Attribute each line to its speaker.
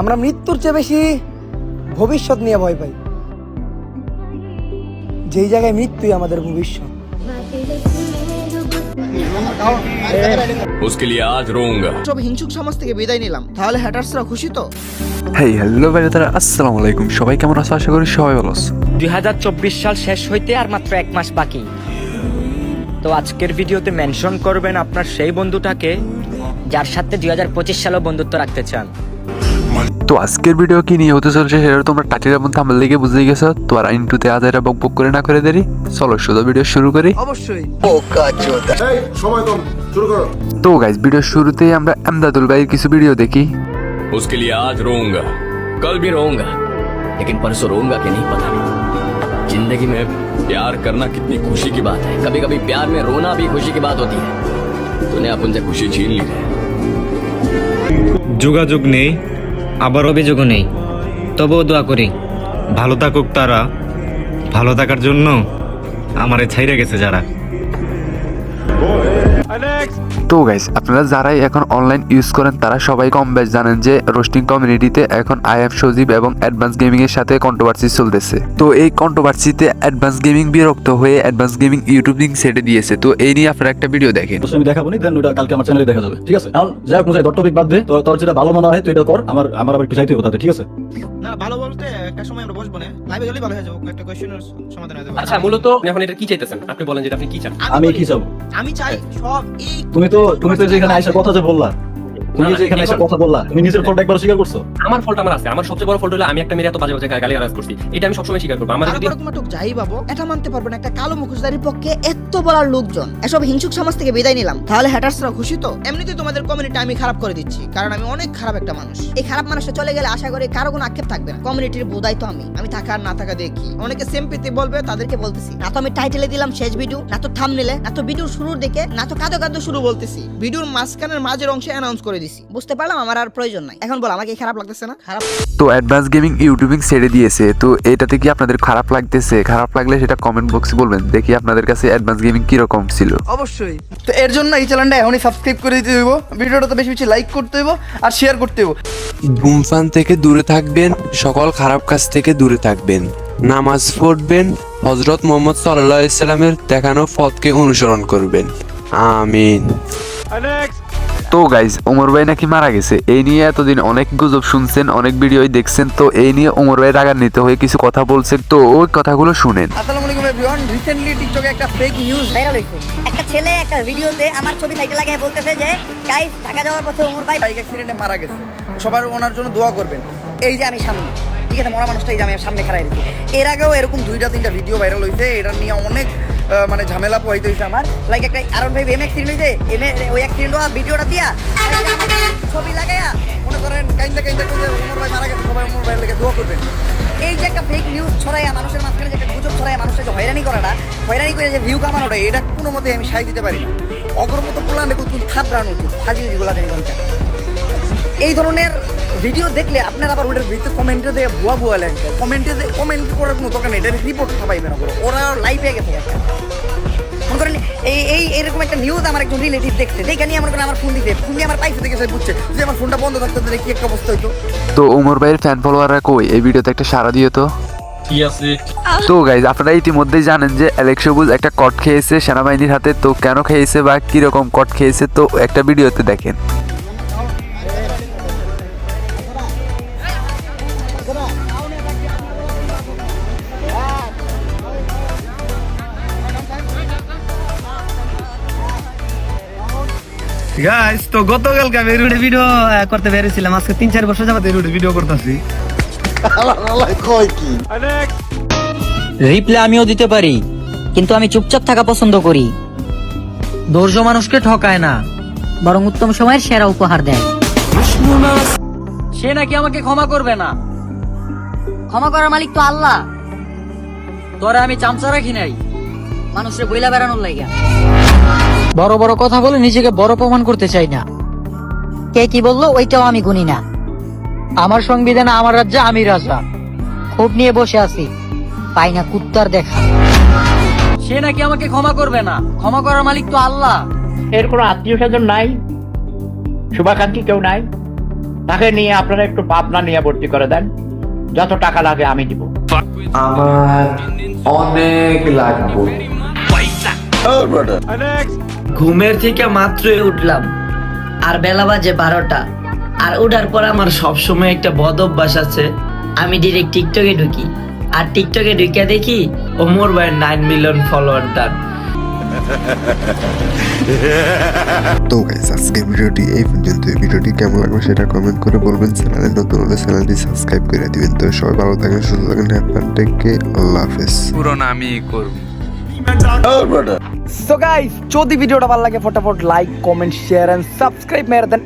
Speaker 1: আমরা মৃত্যুর চেয়ে বেশি ভবিষ্যৎ নিয়ে ভয় পাই যেই জায়গায় মৃত্যুই আমাদের ভবিষ্যৎ
Speaker 2: उसके लिए आज रोऊंगा
Speaker 3: সব হিংসুক সমাজ থেকে বিদায় নিলাম তাহলে হ্যাটার্সরা খুশি তো
Speaker 4: হেই হ্যালো ভাইরা আসসালামু আলাইকুম সবাই কেমন আছো আশা করি সবাই ভালো আছো
Speaker 5: দুই সাল শেষ হইতে আর মাত্র এক মাস বাকি তো আজকের ভিডিওতে মেনশন করবেন আপনার সেই বন্ধুটাকে যার সাথে দুই হাজার পঁচিশ সালেও বন্ধুত্ব রাখতে চান
Speaker 4: তো আজকের ভিডিও কি নিয়ে হতে চলছে সেটা তোমরা টাটির মধ্যে আমার লেগে বুঝে গেছো তো আর ইন্টুতে আজ এটা বক বক করে না করে দেরি চলো শুধু ভিডিও শুরু করি
Speaker 3: অবশ্যই
Speaker 4: তো গাইজ ভিডিও শুরুতেই আমরা আমদাদুল ভাইয়ের কিছু ভিডিও দেখি
Speaker 2: उसके लिए आज रोऊंगा कल भी रोऊंगा लेकिन परसों रोऊंगा कि नहीं पता नहीं जिंदगी में प्यार करना कितनी खुशी की बात है कभी कभी प्यार में रोना भी खुशी की बात होती है तूने अपन से खुशी छीन ली है
Speaker 6: যোগাযোগ নেই
Speaker 5: আবার অভিযোগও নেই। তবুও দোয়া করি,
Speaker 6: ভালো থাকুক তারা, ভালো থাকার জন্য আমারে ছাইরে গেছে যারা।
Speaker 4: তো গাইস আপনারা যারাই এখন অনলাইন ইউজ করেন তারা সবাই কম বেশ জানেন যে রোস্টিং কমিউনিটিতে এখন আই এম সজীব এবং অ্যাডভান্স গেমিং এর সাথে কন্ট্রোভার্সি চলতেছে। তো এই কন্ট্রোভার্সিতে অ্যাডভান্স গেমিং বিরক্ত হয়ে অ্যাডভান্স গেমিং ইউটিউব লিঙ্ক সেটে দিয়েছে। তো এই নিয়ে আপনারা একটা ভিডিও দেখেন।
Speaker 7: আমি দেখাবো নি দেন ওটা কালকে আমার চ্যানেলে দেখা যাবে ঠিক আছে? এখন যাই হোক যাই টপিক বাদ দে তো তোর যেটা ভালো মনে হয় তুই এটা কর আমার আমার আবার চাইতে হবে ঠিক আছে?
Speaker 3: না ভালো বলতে একটা সময় আমরা বসবো না। লাইভে গেলেই ভালো হয়ে যাব একটা কোয়েশ্চেনের সমাধান হয়ে যাবে।
Speaker 8: আচ্ছা মূলত এখন এটা কি চাইতেছেন? আপনি বলেন যেটা আপনি কি চান?
Speaker 7: আমি কি চাবো?
Speaker 3: আমি চাই সব এই
Speaker 7: তুমি তো তুমি তো যেখানে আইসা কথা যে বললা। তুমি
Speaker 8: না, না,
Speaker 7: যে এখানে এসে কথা বললা তুমি নিজের ফলটা একবার স্বীকার করছ?
Speaker 8: আমার ফলটা আমার আছে আমার সবচেয়ে বড় ফলটা হলো আমি একটা মেয়ে এত বাজে বাজে গালি গালাজ করছি। এটা আমি সবসময় স্বীকার করব। আমার যদি
Speaker 3: তোমার টুক যাই পাবো এটা মানতে পারবে না একটা কালো মুখোশধারীর পক্ষে এত বলার লোকজন। এসব হিংসুক সমাজ থেকে বিদায় নিলাম। তাহলে হ্যাটার্সরা খুশি তো? এমনিতেই তোমাদের কমিউনিটি আমি খারাপ করে দিচ্ছি কারণ আমি অনেক খারাপ একটা মানুষ। এই খারাপ মানুষটা চলে গেলে আশা করি কারও কোনো আক্ষেপ থাকবে না। কমিউনিটির বোধাই তো আমি। আমি থাকা আর না থাকা দেখি অনেকে সেম পেতে বলবে তাদেরকে বলতেছি। না তো আমি টাইটেলে দিলাম শেষ ভিডিও না তো থাম নিলে না তো ভিডিওর শুরুর দিকে না তো কাদো কাদো শুরু বলতেছি। ভিডিওর মাঝখানের মাঝের অংশে অ্যানাউন্স করে দিছি। বুঝতে পারলাম আমার আর প্রয়োজন নাই। এখন বল আমাকে খারাপ লাগতেছে না? খারাপ।
Speaker 4: তো অ্যাডভান্স গেমিং ইউটিউবিং ছেড়ে দিয়েছে তো এটাতে কি আপনাদের খারাপ লাগতেছে? খারাপ লাগলে সেটা কমেন্ট বক্সে বলবেন দেখি আপনাদের কাছে অ্যাডভান্স গেমিং কীরকম ছিল।
Speaker 3: অবশ্যই। তো এর জন্য এই চ্যানেলটা এখনই সাবস্ক্রাইব করে দিতে হইব ভিডিওটা তো বেশি বেশি লাইক করতে হইব আর শেয়ার করতে হইব।
Speaker 9: ধূমপান থেকে দূরে থাকবেন সকল খারাপ কাজ থেকে দূরে থাকবেন। নামাজ পড়বেন হজরত মোহাম্মদ সাল্লাহ ইসলামের দেখানো পথকে অনুসরণ করবেন। আমিন।
Speaker 4: তো গাইজ ওমর ভাই নাকি মারা গেছে। এই নিয়ে এতদিন অনেক গুজব শুনছেন, অনেক ভিডিওই দেখছেন, তো এই নিয়ে ওমর ভাই রাগান্বিত হয়ে কিছু কথা বলছেন। তো ওই কথাগুলো শুনেন।
Speaker 3: রিসেন্টলি একটা
Speaker 10: ছেলে একটা আমার ভাই
Speaker 3: বাইক মারা গেছে। ওনার জন্য দোয়া করবেন।
Speaker 10: এই যে আমি সামনে, ঠিক আছে মানুষটা এই যে আমি সামনে
Speaker 3: এর আগেও এরকম দুইটা তিনটা ভিডিও ভাইরাল হয়েছে এটা নিয়ে অনেক মানে ঝামেলা পোহাইতে হয়েছে আমার।
Speaker 10: লাইক একটা আরন ভাই এম অ্যাক্সিডেন্ট হয়েছে এম ওই অ্যাক্সিডেন্ট হওয়া ভিডিওটা দিয়া। ছবি লাগাইয়া
Speaker 3: মনে করেন, কাইন্দা কাইন্দা করে ওমর ভাই মারা গেছে, সবাই ওমর ভাইয়ের লেগে দোয়া করবেন।
Speaker 10: এই যে একটা ফেক নিউজ ছড়াইয়া মানুষের মাঝখানে, যে একটা গুজব ছড়াইয়া মানুষের যে হয়রানি করাটা, হয়রানি করে যে ভিউ কামানোটা
Speaker 3: এটা কোনো মতে আমি সাই দিতে পারি না। অগরমতো পোলান দেখুন তুমি থাপ রানো
Speaker 10: হাজির যেগুলো
Speaker 3: এই ধরনের ভিডিও দেখলে আপনার আবার ওটার ভিতরে কমেন্টে দিয়ে ভুয়া ভুয়া লাগবে। কমেন্টে কমেন্ট করার কোনো দরকার নেই এটা রিপোর্ট পাইবে না করে ওরা
Speaker 10: লাইভ হয়ে গেছে। মনে করেন এই এই এরকম একটা নিউজ আমার একজন রিলেটিভ দেখছে। দেখে নিয়ে মনে করেন আমার ফোন দিতে ফোন দিয়ে আমার পাইছে
Speaker 3: থেকে সে বুঝছে যে আমার ফোনটা বন্ধ থাকতে দিলে কি একটা অবস্থা হইতো।
Speaker 4: তো ওমর ভাইয়ের ফ্যান ফলোয়াররা কই? এই ভিডিওতে একটা সারা দিয়ে তো।
Speaker 7: কি আছে?
Speaker 4: তো গাইজ আপনারা ইতিমধ্যেই জানেন যে অ্যালেক্স সবুজ একটা কট খেয়েছে সেনাবাহিনীর হাতে। তো কেন খেয়েছে বা কীরকম কট খেয়েছে? তো একটা ভিডিওতে দেখেন।
Speaker 6: গাইস তো গতকালকে আমি রুটে ভিডিও করতে বেরিয়েছিলাম। আজকে তিন, চার বছর যাবত রুটে ভিডিও করতেছি।
Speaker 5: রিপ্লে আমিও দিতে পারি, কিন্তু আমি চুপচাপ থাকা পছন্দ করি। ধৈর্য মানুষকে ঠকায় না,
Speaker 10: বরং উত্তম সময়ের সেরা উপহার দেয়।
Speaker 5: সে নাকি আমাকে ক্ষমা করবে না।
Speaker 10: ক্ষমা করার মালিক তো আল্লাহ।
Speaker 5: তোরে আমি চামচা রাখি নাই।
Speaker 10: মানুষের বইলা বেড়ানোর লাইগা।
Speaker 5: বড় বড় কথা বলে নিজেকে বড় প্রমাণ করতে চাই না।
Speaker 10: কে কি বলল ওইটাও আমি গুনি না।
Speaker 5: আমার সংবিধানে আমার রাজ্যে আমি রাজা।
Speaker 10: খুব নিয়ে বসে আছি। পাই না কুত্তার দেখা।
Speaker 5: সে নাকি আমাকে ক্ষমা করবে না। ক্ষমা করার মালিক তো আল্লাহ।
Speaker 11: এর কোনো আত্মীয় স্বজন নাই? শুভাকাঙ্ক্ষী কেউ নাই?
Speaker 12: তাকে নিয়ে আপনারা একটু পাবনা নিয়ে ভর্তি করে দেন। যত টাকা লাগে আমি দিব।
Speaker 4: আমার অনেক লাগবে।
Speaker 13: ঘুমের থেকে মাত্রই উঠলাম। আর বেলা বাজে বারোটা। আর ওঠার পর আমার সবসময় একটা বদ অভ্যাস আছে। আমি ডিরেক্ট টিকটকে ঢুকি। আর টিকটকে ঢুকে দেখি ওমর ভাইয়ের নাইন মিলিয়ন ফলোয়ার ডান
Speaker 14: তো গাইস আজকের ভিডিওটি এই পর্যন্ত। এই ভিডিওটি কেমন লাগবে সেটা কমেন্ট করে বলবেন। চ্যানেলে নতুন হলে চ্যানেলটি সাবস্ক্রাইব করে দিবেন। তো সবাই ভালো থাকেন সুস্থ থাকেন হ্যাপি আল্লাহ হাফেজ।
Speaker 4: পুরো আমি করব।
Speaker 1: সো গাইস যদি ভিডিওটা ভালো লাগে ফটাফট like comment share and subscribe মেরে দেন।